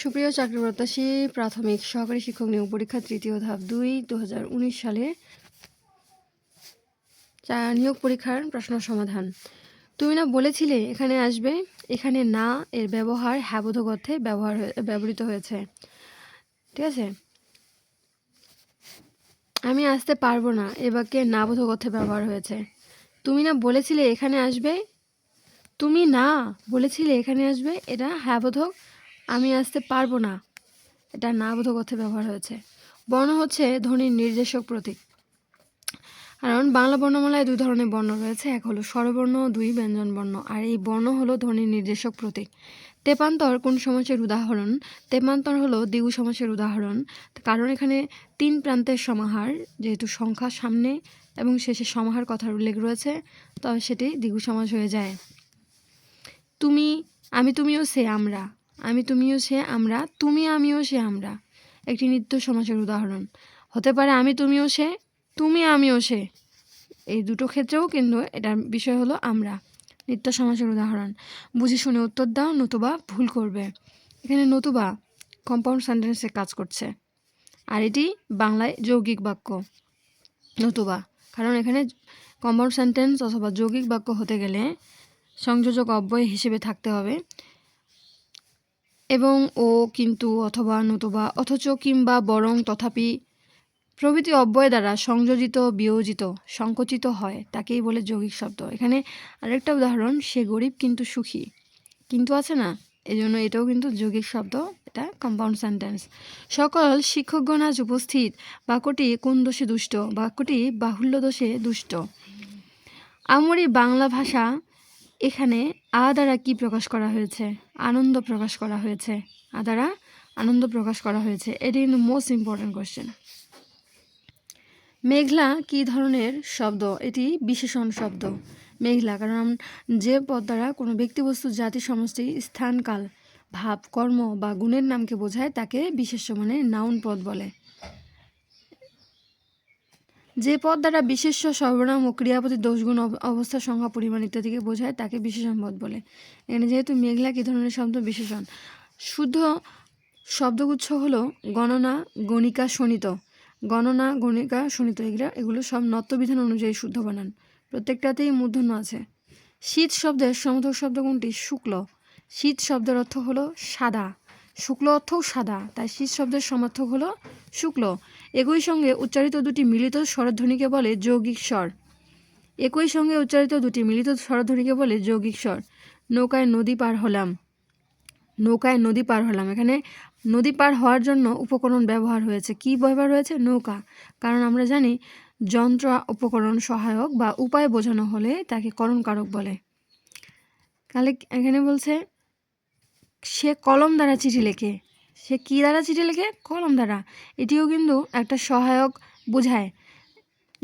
সুপ্রিয় চাকরি প্রত্যাশী প্রাথমিক সহকারী শিক্ষক নিয়োগ পরীক্ষা তৃতীয় ধাপ দুই দু সালে নিয়োগ পরীক্ষার প্রশ্ন সমাধান। তুমি না বলেছিলে এখানে আসবে, এখানে না, এর ব্যবহার হ্যাবোধক অর্থে ব্যবহার ব্যবহৃত হয়েছে। ঠিক আছে? আমি আসতে পারব না, এ বাক্যে না বোধক অর্থে ব্যবহার হয়েছে। তুমি না বলেছিলে এখানে আসবে, তুমি না বলেছিলে এখানে আসবে, এটা হ্যাঁ বোধক আমি আসতে পারব না। এটা না বোধক অর্থে ব্যবহার হয়েছে। বর্ণ হচ্ছে ধ্বনির নির্দেশক প্রতীক। কারণ বাংলা বর্ণমালায় দুই ধরনের বর্ণ রয়েছে। এক হলো স্বরবর্ণ, দুই ব্যঞ্জন বর্ণ। আর এই বর্ণ হলো ধ্বনির নির্দেশক প্রতীক। তেপান্তর কোন সমাসের উদাহরণ? তেপান্তর হলো দ্বিগু সমাসের উদাহরণ। কারণ এখানে তিন প্রান্তের সমাহার, যেহেতু সংখ্যা সামনে এবং শেষে সমাহার কথার উল্লেখ রয়েছে তবে সেটি দ্বিগু সমাস হয়ে যায়। তুমি, আমি তুমিও সে, আমরা। আমি তুমিও সে আমরা, তুমি আমিও সে আমরা। একটি নিত্য সমাসের উদাহরণ। হতে পারে আমি তুমিও সে, তুমি আমিও সে। এই দুটো ক্ষেত্রেও কিন্তু এটার বিষয় হলো আমরা। নিত্য সমাসের উদাহরণ। বুঝে শুনে উত্তর দাও, নতুবা ভুল করবে। এখানে নতুবা কম্পাউন্ড সেন্টেন্সে কাজ করছে। আর এটি বাংলায় যৌগিক বাক্য। নতুবা। কারণ এখানে কম্পাউন্ড সেন্টেন্স অথবা যৌগিক বাক্য হতে গেলে সংযোজক অব্যয় হিসেবে থাকতে হবে। এবং ও কিন্তু অথবা নতুবা অথচ কিংবা বরং তথাপি প্রভৃতি অব্যয় দ্বারা সংযোজিত, বিয়োজিত, সংকুচিত হয়, তাকেই বলে যৌগিক শব্দ। এখানে আরেকটা উদাহরণ, সে গরিব কিন্তু সুখী। কিন্তু আছে না? এই জন্য এটাও কিন্তু যৌগিক শব্দ, এটা কম্পাউন্ড সেন্টেন্স সকল শিক্ষকগণ আজ উপস্থিত, বাক্যটি কোন দোষে দুষ্ট? বাক্যটি বাহুল্য দোষে দুষ্ট। আমরি বাংলা ভাষা এখানে আ দ্বারা কি প্রকাশ করা হয়েছে? আনন্দ প্রকাশ করা হয়েছে। আ দ্বারা আনন্দ প্রকাশ করা হয়েছে। এটি কিন্তু মোস্ট ইম্পর্ট্যান্ট কোয়েশ্চেন মেঘলা কি ধরনের শব্দ? এটি বিশেষণ শব্দ। মেঘলা, কারণ যে পদ দ্বারা কোনো ব্যক্তিবস্তু, জাতি, সমষ্টি, স্থান, কাল, ভাব, কর্ম বা গুণের নামকে বোঝায়, তাকে বিশেষ্য মানে নাউন পদ বলে। যে পদ দ্বারা বিশেষ্য সর্বনাম ও ক্রিয়াপতির দোষগুণ অব- অবস্থা সংখ্যা পরিমাণ ইত্যাদিকে বোঝায়, তাকে বিশেষণ পদ বলে। এখানে যেহেতু মেঘলা কি ধরনের শব্দ? বিশেষণ। শুদ্ধ শব্দগুচ্ছ হলো গণনা, গণিকা, শোণিত। গণনা, গণিকা, শোণিত এগুলো এগুলো সব নত্যবিধান অনুযায়ী শুদ্ধ বানান। প্রত্যেকটাতেই মূর্ধন্য আছে। শীত শব্দের সমর্থক শব্দ কোনটি? শুক্ল। শীত শব্দের অর্থ হলো সাদা। শুক্ল অর্থও সাদা, তাই শীত শব্দের সমর্থক হলো শুক্ল। একই সঙ্গে উচ্চারিত দুটি মিলিত স্বরধ্বনিকে বলে যৌগিক স্বর। একই সঙ্গে উচ্চারিত দুটি মিলিত স্বরধ্বনিকে বলে যৌগিক স্বর। নৌকায় নদী পার হলাম। নৌকায় নদী পার হলাম। এখানে নদী পার হওয়ার জন্য উপকরণ ব্যবহার হয়েছে। কি ব্যবহার হয়েছে? নৌকা। কারণ আমরা জানি যন্ত্র উপকরণ সহায়ক বা উপায় বোঝানো হলে তাকে করণকারক বলে। তাহলে এখানে বলছে, সে কলম দ্বারা চিঠি লেখে। সে কী দ্বারা চিঠি লেখে? কলম দ্বারা। এটিও কিন্তু একটা সহায়ক বোঝায়,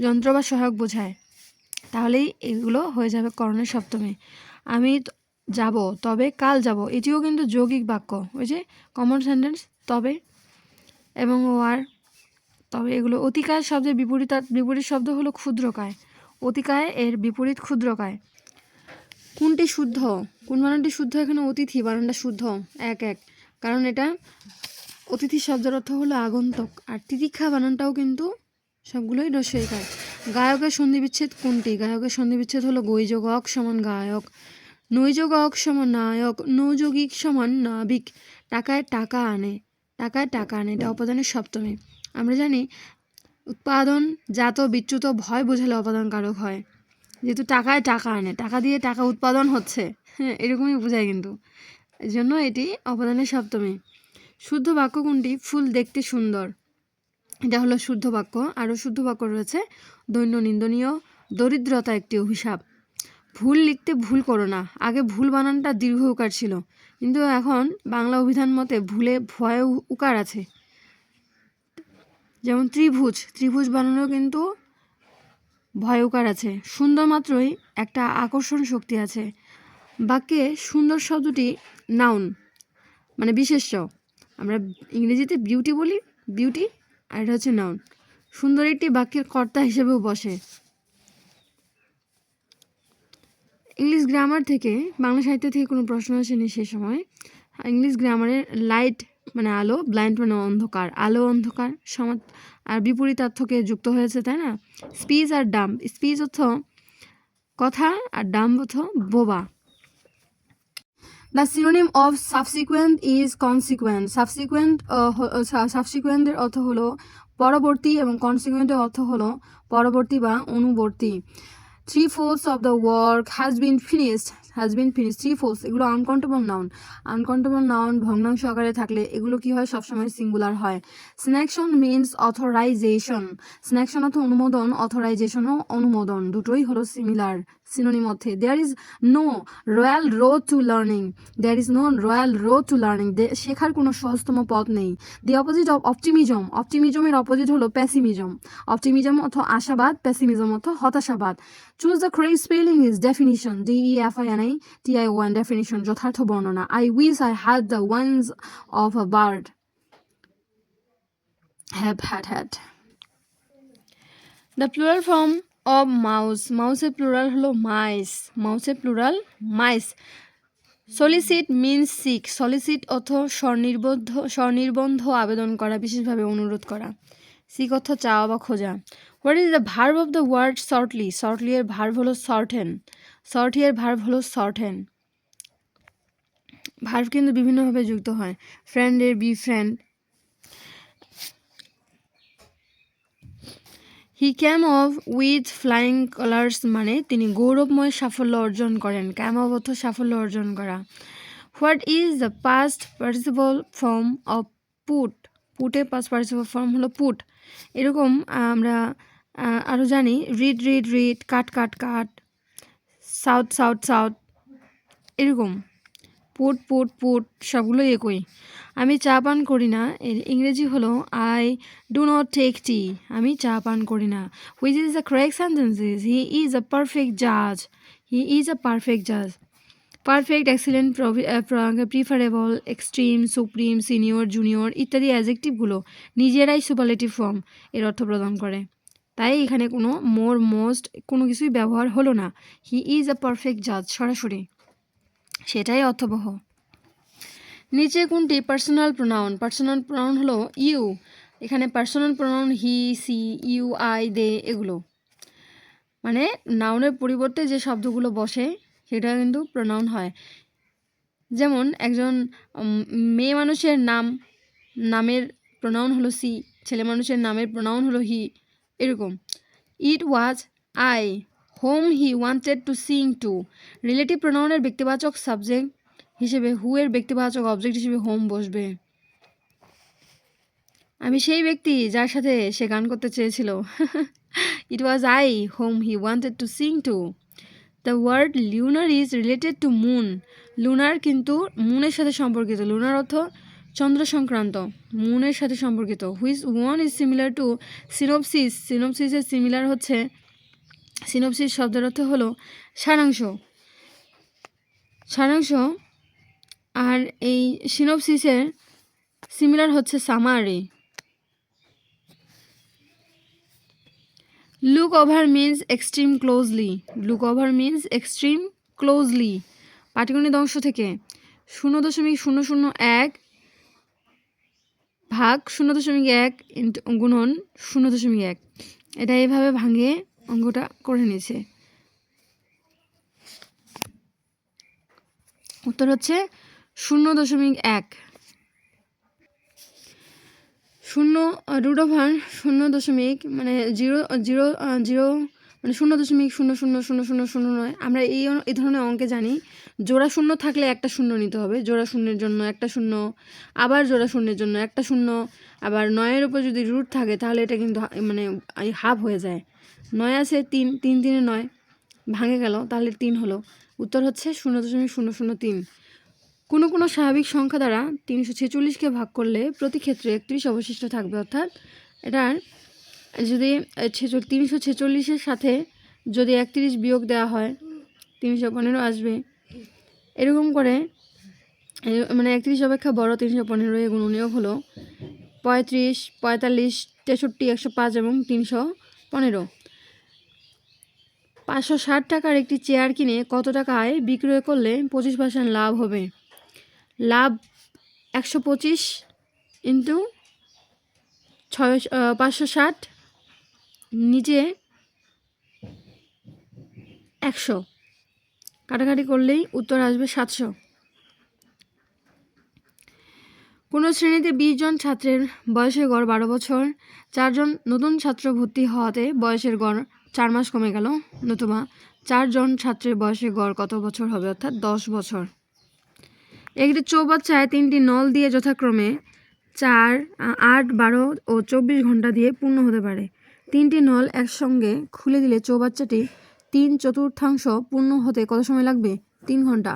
যন্ত্র বা সহায়ক বোঝায়। তাহলেই এগুলো হয়ে যাবে করণের সপ্তমে। আমি যাব, তবে কাল যাব। এটিও কিন্তু যৌগিক বাক্য। ওই যে কমন সেন্টেন্স তবে এবং ও আর, তবে এগুলো অতিকায় শব্দের বিপরীত বিপরীত শব্দ হলো ক্ষুদ্রকায়। অতিকায় এর বিপরীত ক্ষুদ্রকায়। কোনটি শুদ্ধ? কোন বানানটি শুদ্ধ? এখানে অতিথি, বানানটা শুদ্ধ। এক এক। কারণ এটা অতিথি শব্দের অর্থ হলো আগন্তক। আর তিতিক্ষা বানানটাও কিন্তু সবগুলোই রসইকার গায়কের সন্ধিবিচ্ছেদ কোনটি? গায়কের সন্ধিবিচ্ছেদ হলো গৈযোগ অক সমান গায়ক নৈযোগ অক সমান নায়ক, নৌযোগিক সমান নাবিক। টাকায় টাকা আনে, টাকায় টাকা আনে, এটা অপাদানের সপ্তমী। আমরা জানি উৎপাদন, জাত, বিচ্যুত, ভয় বোঝালে অপাদান কারক হয়। যেহেতু টাকায় টাকা আনে, টাকা দিয়ে টাকা উৎপাদন হচ্ছে হ্যাঁ এরকমই বোঝায় কিন্তু। জন্য এটি অপাদানের সপ্তমী। শুদ্ধ বাক্য কোনটি? ফুল দেখতে সুন্দর। এটা হলো শুদ্ধ বাক্য। আরও শুদ্ধ বাক্য রয়েছে, দৈন্য নিন্দনীয়, দরিদ্রতা একটি অভিশাপ। ভুল লিখতে ভুল করো না। আগে ভুল বানানটা দীর্ঘ উকার ছিল। কিন্তু এখন বাংলা অভিধান মতে ভুলে ভয়ে উকার আছে। যেমন ত্রিভুজ। ত্রিভুজ বানানো কিন্তু ভয় উকার আছে। সুন্দর মাত্রই একটা আকর্ষণ শক্তি আছে। বাক্যে সুন্দর শব্দটি নাউন মানে বিশেষ্য। আমরা ইংরেজিতে বিউটি বলি বিউটি আর এটা হচ্ছে নাউন। সুন্দর একটি বাক্যের কর্তা হিসেবেও বসে। ইংলিশ গ্রামার থেকে, বাংলা সাহিত্য থেকে কোনো প্রশ্ন আসেনি সে সময়। ইংলিশ গ্রামারের লাইট মানে আলো ব্লাইন্ড মানে অন্ধকার। আলো, অন্ধকার, সমাজ, আর বিপরীতার্থকে যুক্ত হয়েছে, তাই না? স্পিচ আর ডাম্প স্পিচ অর্থ কথা, আর ডাম্প অর্থ বোবা। The synonym of subsequent is consequent subsequent সাবসিকুয়েন্টের অর্থ হলো পরবর্তী এবং কনসিকুয়েন্টের অর্থ হলো পরবর্তী বা অনুবর্তী। Three fourths of the work has been finished has been finish three fourths এগুলো আনকাউন্টেবল নাউন আনকাউন্টেবল নাউন ভগ্নাংশ আকারে থাকলে এগুলো কি হয়? সবসময় সিঙ্গুলার হয়। স্ন্যাকশন মিনস অথরাইজেশন স্ন্যাকশন অর্থ অনুমোদন অথরাইজেশনও অনুমোদন। দুটোই হলো সিমিলার সিনোনিম অর্থে there is no royal road to learning there is no royal road to learning শেখার কোনো সহজতম পথ নেই। দি অপোজিট অফ অপটিমিজম অপটিমিজমের অপোজিট হলো প্যাসিমিজম অপটিমিজম অর্থ আশাবাদ প্যাসিমিজম অর্থ হতাশাবাদ। Choose the correct spelling is definition D E F I N I T I one definition যথার্থ বর্ণনা। I wish I had the once of a bird have had had the plural form of mouse, মাউসের plural হলো mice মাউসের plural mice solicit means seek solicit অর্থ স্বনির্বদ্ধ, স্বনির্বন্ধ আবেদন করা, বিশেষভাবে অনুরোধ করা। সিক অর্থ চাওয়া বা খোঁজা। What is the verb of the word shortly shortly এর ভার্ভ হলো শর্টেন শর্টি এর ভার্ভ হলো শর্টেন ভার্ভ কিন্তু বিভিন্নভাবে যুক্ত হয়। ফ্রেন্ডের befriend he came off with flying colours মানে তিনি গৌরবময় সাফল্য অর্জন করেন। ক্যাম অফ অর্থ সাফল্য অর্জন করা। What is the past participle form of put পুটে পাস্ট পার্টিসিপল ফর্ম হলো পুট এরকম আমরা আরও জানি read read read cut cut cut shut shut shut এরকম। পুট পুট পুট সবগুলোই একই। আমি চা পান করি না এর ইংরেজি হলো I do not take tea আমি চা পান করি না। Which is the correct sentences he is a perfect জাজ হি ইজ আ পারফেক্ট জাজ perfect excellent preferable extreme supreme senior junior ইত্যাদি অ্যাজেক্টিভগুলো নিজেরাই সুপারলেটিভ ফর্ম এর অর্থ প্রদান করে। তাই এখানে কোনো মোর মোস্ট কোনো কিছুই ব্যবহার হলো না। হি ইজ আ পারফেক্ট জাজ সরাসরি। সেটাই অর্থবহ। নিচে কোনটি? পার্সোনাল প্রোনাউন পার্সোনাল প্রোনাউন হলো ইউ এখানে personal pronoun he she you I they এগুলো। মানে নাউনের পরিবর্তে যে শব্দগুলো বসে, সেটা কিন্তু প্রোনাউন হয়। যেমন একজন মেয়ে মানুষের নাম, নামের প্রোনাউন হলো সি ছেলে মানুষের নামের প্রোনাউন হলো হি এরকম। It was I whom he wanted to sing to relative প্রোনাউনের ব্যক্তিবাচক সাবজেক্ট হিসেবে হু এর ব্যক্তিবাচক অবজেক্ট হিসেবে হোম বসবে। আমি সেই ব্যক্তি যার সাথে সে গান করতে চেয়েছিল। It was I whom he wanted to sing to the word lunar is related to moon lunar কিন্তু মুনের সাথে সম্পর্কিত। লুনার অর্থ চন্দ্র সংক্রান্ত। মুনের সাথে সম্পর্কিত। Which one is similar to synopsis সিনোপসিসের similar হচ্ছে সিনোপসিস শব্দের অর্থ হলো সারাংশ। সারাংশ আর এই সিনোপসিসের সিমিলার হচ্ছে summary look over means extreme closely look over means extreme closely পাটিগণিত অংশ থেকে শূন্য দশমিক শূন্য শূন্য এক ভাগ শূন্য দশমিক এক গুণন শূন্য দশমিক এক। এটা এইভাবে ভাঙে অঙ্কটা করে নিয়েছে। উত্তর হচ্ছে শূন্য দশমিক এক। শূন্য রুট ওভার শূন্য দশমিক মানে জিরো জিরো জিরো মানে শূন্য দশমিক শূন্য শূন্য শূন্য শূন্য শূন্য নয়। আমরা এই এই ধরনের অঙ্কে জানি জোড়া শূন্য থাকলে একটা শূন্য নিতে হবে, জোড়া শূন্যের জন্য একটা শূন্য, আবার জোড়া শূন্যের জন্য একটা শূন্য, আবার নয়ের উপর যদি রুট থাকে তাহলে এটা কিন্তু মানে হাফ হয়ে যায়। নয় আছে, তিন তিন তিনে নয়, ভাঙে গেল, তাহলে তিন হলো। উত্তর হচ্ছে শূন্য দশমিক শূন্য শূন্য তিন। কোনো কোনো স্বাভাবিক সংখ্যা দ্বারা তিনশো ছেচল্লিশকে ভাগ করলে প্রতি ক্ষেত্রে একত্রিশ অবশিষ্ট থাকবে, অর্থাৎ এটার যদি তিনশো ছেচল্লিশের সাথে যদি একত্রিশ বিয়োগ দেওয়া হয়, তিনশো পনেরো আসবে। এরকম করে মানে একত্রিশ অপেক্ষা বড়, তিনশো পনেরো এ নিয়োগ হলো পঁয়ত্রিশ, পঁয়তাল্লিশ, তেষট্টি, একশো পাঁচ এবং তিনশো পনেরো। পাঁচশো ষাট টাকার একটি চেয়ার কিনে কত টাকায় বিক্রয় করলে পঁচিশ পার্সেন্ট লাভ হবে। লাভ একশো পঁচিশ ইন্টু ছয় পাঁচশো ষাট নিচে একশো। কাটাকাটি করলেই উত্তর আসবে সাতশো। কোনো শ্রেণীতে বিশ জন ছাত্রের বয়সের গড় বারো বছর। চারজন নতুন ছাত্র ভর্তি হওয়াতে বয়সের গড় চার মাস কমে গেল, নতুবা চারজন ছাত্রের বয়সের গড় কত বছর হবে অর্থাৎ দশ বছর। একটি চৌবাচ্চায় তিনটি নল দিয়ে যথাক্রমে চার, আট, বারো ও চব্বিশ ঘণ্টা দিয়ে পূর্ণ হতে পারে। তিনটি নল একসঙ্গে খুলে দিলে চৌবাচ্চাটি তিন চতুর্থাংশ পূর্ণ হতে কত সময় লাগবে? তিন ঘণ্টা।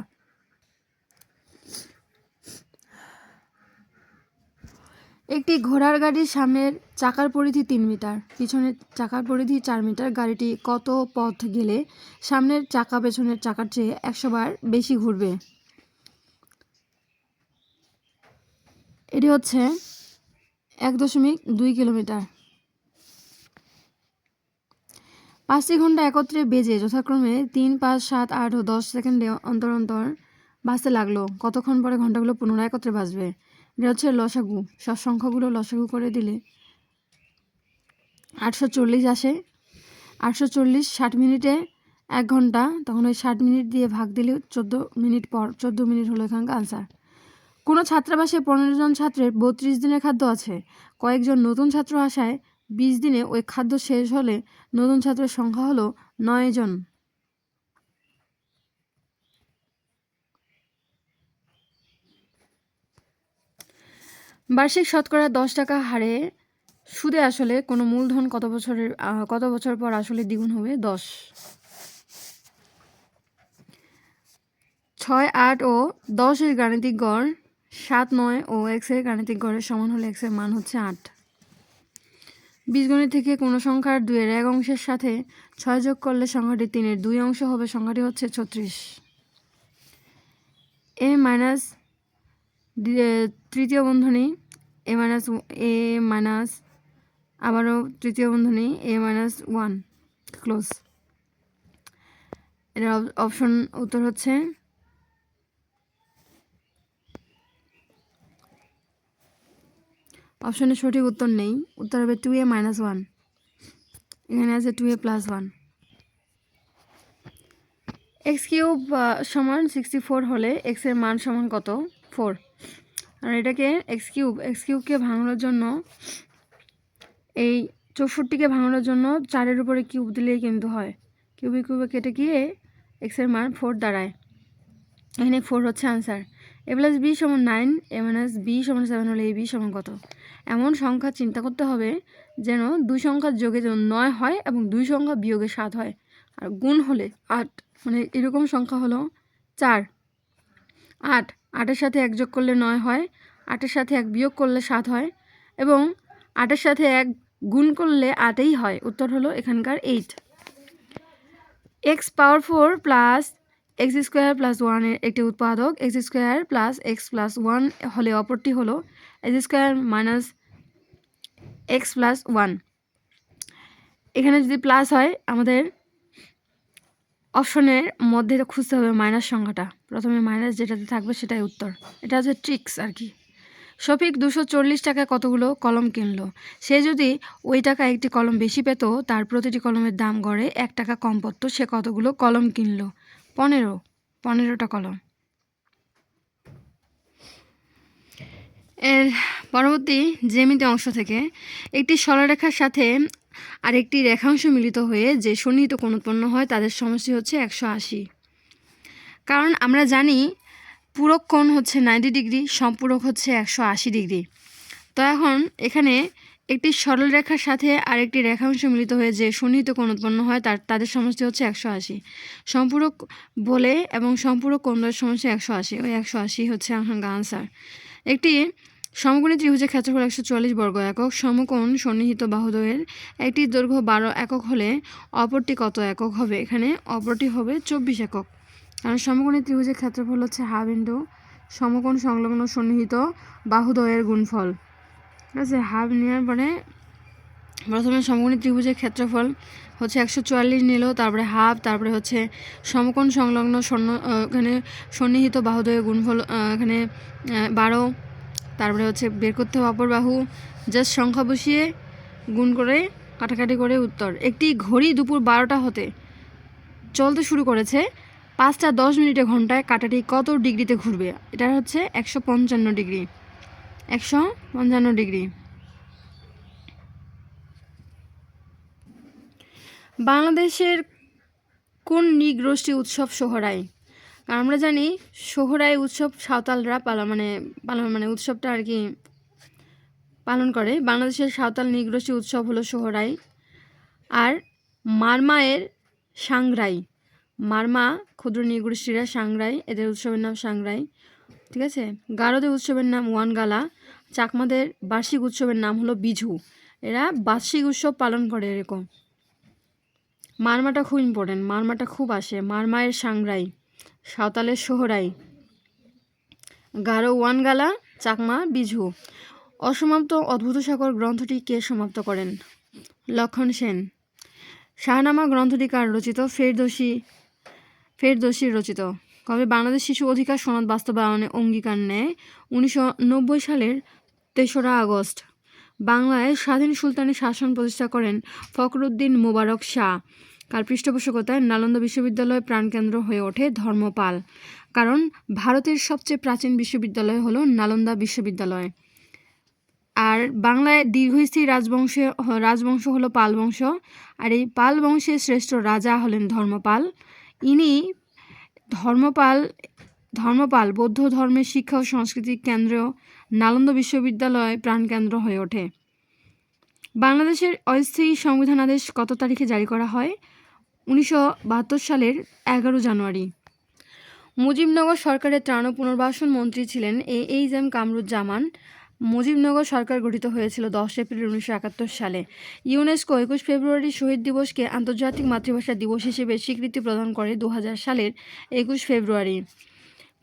একটি ঘোড়ার গাড়ির সামনের চাকার পরিধি তিন মিটার, পিছনের চাকার পরিধি চার মিটার। গাড়িটি কত পথ গেলে সামনের চাকা পেছনের চাকার চেয়ে একশো বার বেশি ঘুরবে? এটি হচ্ছে এক দশমিক দুই কিলোমিটার। পাঁচটি ঘণ্টা একত্রে বেজে যথাক্রমে তিন, পাঁচ, সাত, আট ও দশ সেকেন্ডে অন্তর অন্তর বাজতে লাগল। কতক্ষণ পরে ঘন্টাগুলো পুনরায় একত্রে বাজবে? এটা হচ্ছে লসাগু। সব সংখ্যাগুলো লসাগু করে দিলে আটশো চল্লিশ আসে। আটশো চল্লিশ ষাট মিনিটে এক ঘণ্টা, তখন ওই ষাট মিনিট দিয়ে ভাগ দিলে চোদ্দ মিনিট পর, চোদ্দ মিনিট হলো এখানকার আনসার কোনো ছাত্রাবাসে পনেরো জন ছাত্রের বত্রিশ দিনের খাদ্য আছে। কয়েকজন নতুন ছাত্র আসায় বিশ দিনে ওই খাদ্য শেষ হলে নতুন ছাত্রের সংখ্যা হলো নয় জন। বার্ষিক শতকরা দশ টাকা হারে সুদে আসলে কোনো মূলধন কত বছরের কত বছর পর আসলে দ্বিগুণ হবে? দশ। ছয় আট ও দশের গাণিতিক গড় সাত নয় ও এক্সের গাণিতিক গড়ের সমান হলে এক্সের মান হচ্ছে আট। বীজগণিত থেকে কোনো সংখ্যার দুইয়ের এক অংশের সাথে ছয় যোগ করলে সংখ্যাটি তিনের দুই অংশ হবে, সংখ্যাটি হচ্ছে ছত্রিশ। এ মাইনাস তৃতীয় বন্ধনী, এ মাইনাস এ মাইনাস, আবারও তৃতীয় বন্ধনী, এ মাইনাস ওয়ান, ক্লোজ। এটার অপশন উত্তর হচ্ছে অপশনে সঠিক উত্তর নেই, উত্তর হবে টু এ মাইনাস ওয়ান এখানে আছে two A plus one X cube সমান সিক্সটি ফোর হলে এক্সের মান সমান কত? ফোর আর এটাকে এক্স কিউব এক্স কিউবকে ভাঙানোর জন্য, এই চৌষট্টিকে ভাঙানোর জন্য চারের উপরে কিউব দিলেই কিন্তু হয়। কিউবে কিউবে কেটে গিয়ে এক্সের মান ফোর দাঁড়ায়। এখানে ফোর হচ্ছে আনসার এ প্লাস বি সমান নাইন এ মাইনাস বি সমান সেভেন হলে এ বি সমান কত? এমন সংখ্যা চিন্তা করতে হবে যেন দুই সংখ্যার যোগে যেন নয় হয় এবং দুই সংখ্যা বিয়োগে সাত হয়। আর গুণ হলে আট মানে এরকম সংখ্যা হলো চার। আট আটের সাথে এক যোগ করলে নয় হয়, আটের সাথে এক বিয়োগ করলে সাত হয় এবং আটের সাথে এক গুণ করলে আটেই হয়। উত্তর হলো এখানকার eight X power four plus X square plus ওয়ানের একটি উৎপাদক। X square plus X plus one হলে অপরটি হলো X square minus X plus one এখানে যদি প্লাস হয়, আমাদের অপশনের মধ্যে খুঁজতে হবে মাইনাস সংখ্যাটা। প্রথমে মাইনাস যেটাতে থাকবে সেটাই উত্তর। এটা হচ্ছে ট্রিক্স আর কি। শফিক দুশো চল্লিশ টাকায় কতগুলো কলম কিনলো? সে যদি ওই টাকা একটি কলম বেশি পেত, তার প্রতিটি কলমের দাম গড়ে এক টাকা কম পড়তো, সে কতগুলো কলম কিনলো? পনেরো। পনেরোটা কলম। এর পরবর্তী জ্যামিতি অংশ থেকে একটি সরলরেখার সাথে আরেকটি রেখাংশ মিলিত হয়ে যে সন্নিহিত কোণ উৎপন্ন হয়, তাদের সমষ্টি হচ্ছে একশো আশি। কারণ আমরা জানি পূরক কোণ হচ্ছে নাইনটি ডিগ্রি, সম্পূরক হচ্ছে একশো আশি ডিগ্রি। তো এখন এখানে একটি সরল রেখার সাথে আরেকটি রেখাংশ মিলিত হয়ে যে সন্নিহিত কোণ উৎপন্ন হয়, তার, তাদের সমষ্টি হচ্ছে একশো আশি। সম্পূরক বলে এবং সম্পূরক কোণের সমষ্টি একশো আশি। ওই একশো আশি হচ্ছে আনসার একটি সমকোণী ত্রিভুজের ক্ষেত্রফল একশো চুয়াল্লিশ বর্গ একক, সমকোণ সন্নিহিত বাহুদ্বয়ের একটি দৈর্ঘ্য বারো একক হলে অপরটি কত একক হবে? এখানে অপরটি হবে চব্বিশ একক। কারণ সমকোণী ত্রিভুজের ক্ষেত্রফল হচ্ছে হাফ ইন্টু সমকোণ সংলগ্ন সন্নিহিত বাহুদ্বয়ের গুণফল। ঠিক আছে? হাফ নেওয়ার পরে প্রথমে সমকোণী ত্রিভুজের ক্ষেত্রফল হচ্ছে একশো চুয়াল্লিশ নিল, তারপরে হাফ, তারপরে হচ্ছে সমকোণ সংলগ্ন সন্ন এখানে সন্নিহিত বাহুদ্বয়ের গুণফল এখানে বারো তারপরে হচ্ছে বের করতে হবে অপর বাহু জাস্ট সংখ্যা বসিয়ে গুণ করে, কাটাকাটি করে উত্তর। একটি ঘড়ি দুপুর বারোটা হতে চলতে শুরু করেছে, পাঁচটা দশ মিনিটে ঘন্টায় কাটাটি কত ডিগ্রিতে ঘুরবে? এটা হচ্ছে একশো পঞ্চান্ন ডিগ্রি। একশো পঞ্চান্ন ডিগ্রি। বাংলাদেশের কোন নিগ্রোষ্ঠী উৎসব সোহরাই কারণ আমরা জানি সোহরাই উৎসব সাঁওতালরা পালন মানে পালন মানে উৎসবটা আর কি পালন করে। বাংলাদেশের সাঁওতাল নিগ্রোষ্ঠী উৎসব হলো সোহরাই। আর মারমায়ের সাংরাই। মারমা ক্ষুদ্র নিগোষ্ঠীরা সাংরাই, এদের উৎসবের নাম সাংরাই। ঠিক আছে? গারোদের উৎসবের নাম ওয়ানগালা। চাকমাদের বার্ষিক উৎসবের নাম হলো বিঝু। এরা বার্ষিক উৎসব পালন করে এরকম। মারমাটা খুব ইম্পর্টেন্ট মারমাটা খুব আসে। মারমায়ের সাংরাই। সাঁওতালের সোহরাই। গারো ওয়ানগালা, চাকমা, বিঝু। অসমাপ্ত অদ্ভুত সাগর গ্রন্থটি কে সমাপ্ত করেন? লক্ষণ সেন। শাহনামা গ্রন্থটি কার রচিত ফেরদোসী ফেরদোসির রচিত। কবে বাংলাদেশ শিশু অধিকার সনদ বাস্তবায়নে অঙ্গীকার নেয়? উনিশশো নব্বই সালের তেসরা আগস্ট। বাংলায় স্বাধীন সুলতানি শাসন প্রতিষ্ঠা করেন ফখরুদ্দিন মোবারক শাহ। কার পৃষ্ঠপোষকতায় নালন্দা বিশ্ববিদ্যালয় প্রাণকেন্দ্র হয়ে ওঠে ধর্মপাল। কারণ ভারতের সবচেয়ে প্রাচীন বিশ্ববিদ্যালয় হলো নালন্দা বিশ্ববিদ্যালয়। আর বাংলায় দীর্ঘস্থায়ী রাজবংশে, রাজবংশ হলো পাল বংশ। আর এই পাল বংশের শ্রেষ্ঠ রাজা হলেন ধর্মপাল। ইনি ধর্মপাল ধর্মপাল বৌদ্ধ ধর্মের শিক্ষা ও সংস্কৃতির কেন্দ্র নালন্দা বিশ্ববিদ্যালয় প্রাণকেন্দ্র হয়ে ওঠে। বাংলাদেশের অস্থায়ী সংবিধানাদেশ কত তারিখে জারি করা হয়? উনিশশো বাহাত্তর সালের এগারো জানুয়ারি। মুজিবনগর সরকারের ত্রাণ ও পুনর্বাসন মন্ত্রী ছিলেন A H M Kamruzzaman. Mujibnagar সরকার গঠিত হয়েছিল দশ এপ্রিল উনিশশো একাত্তর সালে। ইউনেস্কো একুশ ফেব্রুয়ারি শহীদ দিবসকে আন্তর্জাতিক মাতৃভাষা দিবস হিসেবে স্বীকৃতি প্রদান করে দু হাজার সালের একুশ ফেব্রুয়ারি।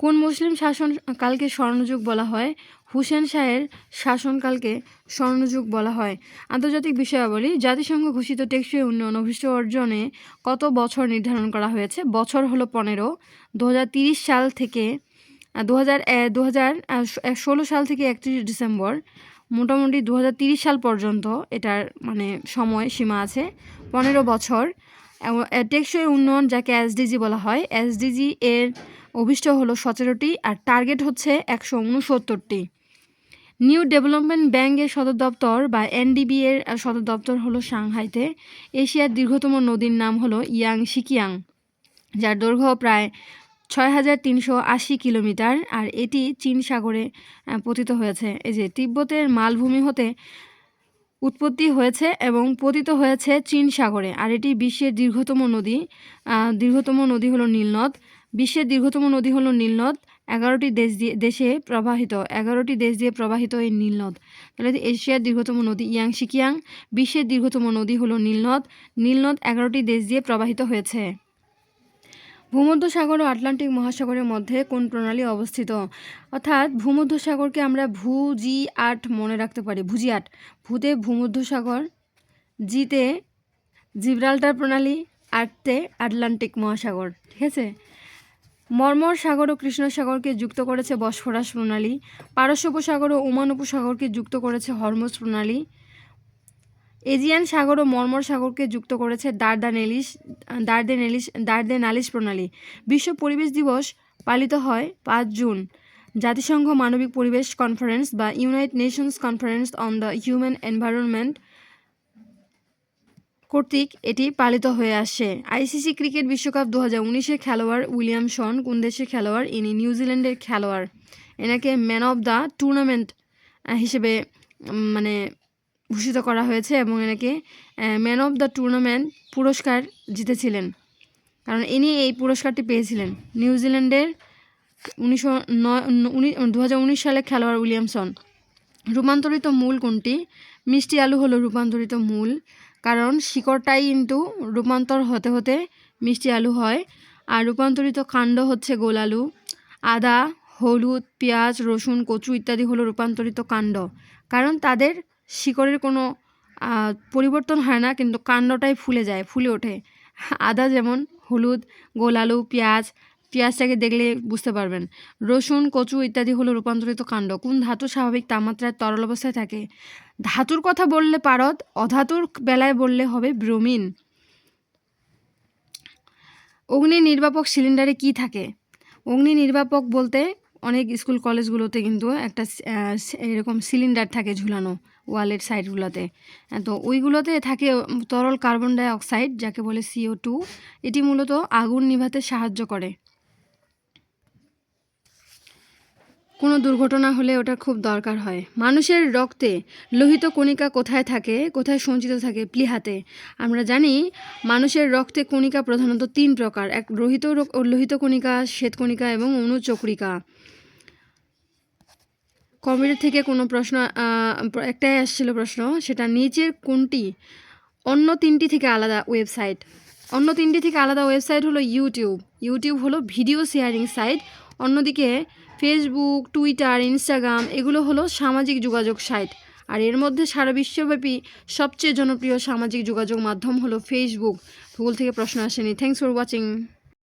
কোন মুসলিম শাসন কালকে স্বর্ণযুগ বলা হয়? হুসেন শাহের শাসনকালকে স্বর্ণযুগ বলা হয়। আন্তর্জাতিক বিষয়াবলী, জাতিসংঘ ঘোষিত টেকসই উন্নয়ন অভিষ্ট অর্জনে কত বছর নির্ধারণ করা হয়েছে? বছর হলো পনেরো। দু সাল থেকে দু হাজার দু হাজার ষোলো সাল থেকে একত্রিশ ডিসেম্বর, মোটামুটি দু সাল পর্যন্ত এটার মানে সময় সীমা আছে, পনেরো বছর। টেকসই উন্নয়ন যাকে এসডিজি বলা হয় এসডিজি এর অভিষ্ট হলো সতেরোটি আর টার্গেট হচ্ছে একশো উনসত্তরটি। নিউ ডেভেলপমেন্ট ব্যাংকের সদর দপ্তর বা এনডিবি এর সদর দপ্তর হলো সাংহাইতে। এশিয়ার দীর্ঘতম নদীর নাম হলো ইয়াং সিকিয়াং যার দৈর্ঘ্য প্রায় ছয় হাজার তিনশো আশি কিলোমিটার, আর এটি চীন সাগরে পতিত হয়েছে। এই যে তিব্বতের মালভূমি হতে উৎপত্তি হয়েছে এবং পতিত হয়েছে চীন সাগরে, আর এটি বিশ্বের দীর্ঘতম নদী। দীর্ঘতম নদী হলো নীলনদ। বিশ্বের দীর্ঘতম নদী হলো নীলনদ। এগারোটি দেশ দিয়ে, দেশে প্রবাহিত, এগারোটি দেশ দিয়ে প্রবাহিত এই নীলনদ তাহলে এশিয়ার দীর্ঘতম নদী ইয়াং সিকিয়াং বিশ্বের দীর্ঘতম নদী হলো নীলনদ নীলনদ এগারোটি দেশ দিয়ে প্রবাহিত হয়েছে। ভূমধ্যসাগর ও আটলান্টিক মহাসাগরের মধ্যে কোন প্রণালী অবস্থিত? অর্থাৎ ভূমধ্যসাগরকে আমরা ভূ, জি, আট মনে রাখতে পারি। ভুজি আট। ভূতে ভূমধ্যসাগর, জিতে জিব্রাল্টার প্রণালী, আটতে আটলান্টিক মহাসাগর। ঠিক আছে? মর্মর সাগর ও কৃষ্ণ সাগরকে যুক্ত করেছে বসফরাস প্রণালী, পারস্য উপসাগর ও ওমান উপসাগরকে যুক্ত করেছে হরমোজ প্রণালী, এজিয়ান সাগর ও মর্মর সাগরকে যুক্ত করেছে দার্দান এলিশ দার্দেন এলিশ দার্দেন আলিশ প্রণালী। বিশ্ব পরিবেশ দিবস পালিত হয় পাঁচ জুন। জাতিসংঘ মানবিক পরিবেশ কনফারেন্স বা United Nations conference on the human environment কর্তৃক এটি পালিত হয়ে আসে। আইসিসি ক্রিকেট বিশ্বকাপ দু হাজার উনিশের খেলোয়াড় উইলিয়ামসন কোন দেশের খেলোয়াড়? ইনি নিউজিল্যান্ডের খেলোয়াড়। এনাকে ম্যান অফ দ্য টুর্নামেন্ট হিসেবে মানে ভূষিত করা হয়েছে এবং এনাকে ম্যান অফ দ্য টুর্নামেন্ট পুরস্কার জিতেছিলেন। কারণ ইনি এই পুরস্কারটি পেয়েছিলেন। নিউজিল্যান্ডের উনিশশো নয় সালে খেলোয়াড় উইলিয়ামসন রূপান্তরিত মূল কোনটি? মিষ্টি আলু হলো রূপান্তরিত মূল। কারণ শিকড়টাই কিন্তু রূপান্তর হতে হতে মিষ্টি আলু হয়। আর রূপান্তরিত কাণ্ড হচ্ছে গোল আলু, আদা, হলুদ, পেঁয়াজ, রসুন, কচু ইত্যাদি হলো রূপান্তরিত কাণ্ড কারণ তাদের শিকড়ের কোনো পরিবর্তন হয় না, কিন্তু কাণ্ডটাই ফুলে যায়, ফুলে ওঠে। আদা যেমন হলুদ, গোল আলু, পেঁয়াজ পেঁয়াজটাকে দেখলে বুঝতে পারবেন। রসুন, কচু ইত্যাদি হলো রূপান্তরিত কাণ্ড। কোন ধাতু স্বাভাবিক তাপমাত্রায় তরল অবস্থায় থাকে? ধাতুর কথা বললে পারদ, অধাতুর বেলায় বললে হবে ব্রোমিন। অগ্নি নির্বাপক সিলিন্ডারে কি থাকে? অগ্নি নির্বাপক বলতে অনেক স্কুল কলেজগুলোতে কিন্তু একটা এরকম সিলিন্ডার থাকে ঝুলানো ওয়ালের সাইডগুলোতে। তো ওইগুলোতে থাকে তরল কার্বন ডাই অক্সাইড, যাকে বলে সিও টু। এটি মূলত আগুন নিভাতে সাহায্য করে। কোনো দুর্ঘটনা হলে ওটা খুব দরকার হয়। মানুষের রক্তে লোহিত কণিকা কোথায় থাকে? কোথায় সঞ্চিত থাকে? প্লিহাতে। আমরা জানি মানুষের রক্তে কণিকা প্রধানত তিন প্রকার, এক রোহিত লোহিত কণিকা শ্বেতকণিকা এবং অনুচক্রিকা। কম্পিউটার থেকে কোনো প্রশ্ন একটাই আসছিল প্রশ্ন, সেটা নিচের কোনটি? অন্য তিনটি থেকে আলাদা ওয়েবসাইট। অন্য তিনটি থেকে আলাদা ওয়েবসাইট হলো ইউটিউব। ইউটিউব হলো ভিডিও শেয়ারিং সাইট। অন্যদিকে ফেসবুক টুইটার ইনস্টাগ্রাম এগুলো হলো সামাজিক যোগাযোগ সাইট। আর এর মধ্যে সারা বিশ্বব্যাপী সবচেয়ে জনপ্রিয় সামাজিক যোগাযোগ মাধ্যম হলো ফেসবুক ভূগোল থেকে প্রশ্ন আসেনি। Thanks for watching